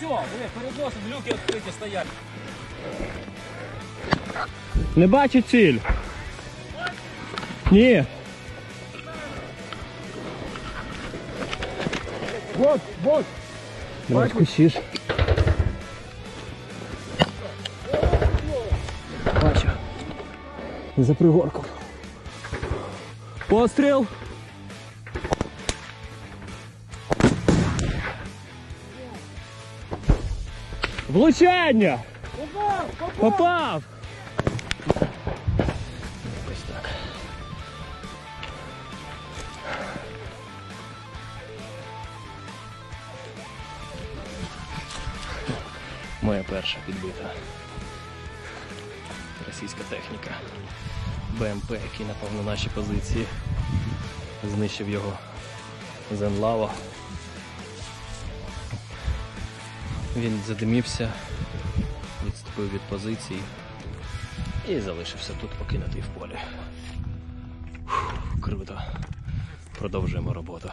все, перед люки відкриті стоять. Не бачу ціль. Ні. Вот, вот. Давай кусиш. Бачу. За пригорком. Постріл. Влучання! Попав! Попав! Ось так. Моя перша підбита російська техніка. БМП, який напав на наші позиції. Знищив його Зенлава. Він задимівся, відступив від позиції і залишився тут покинутий в полі. Фух, круто. Продовжуємо роботу.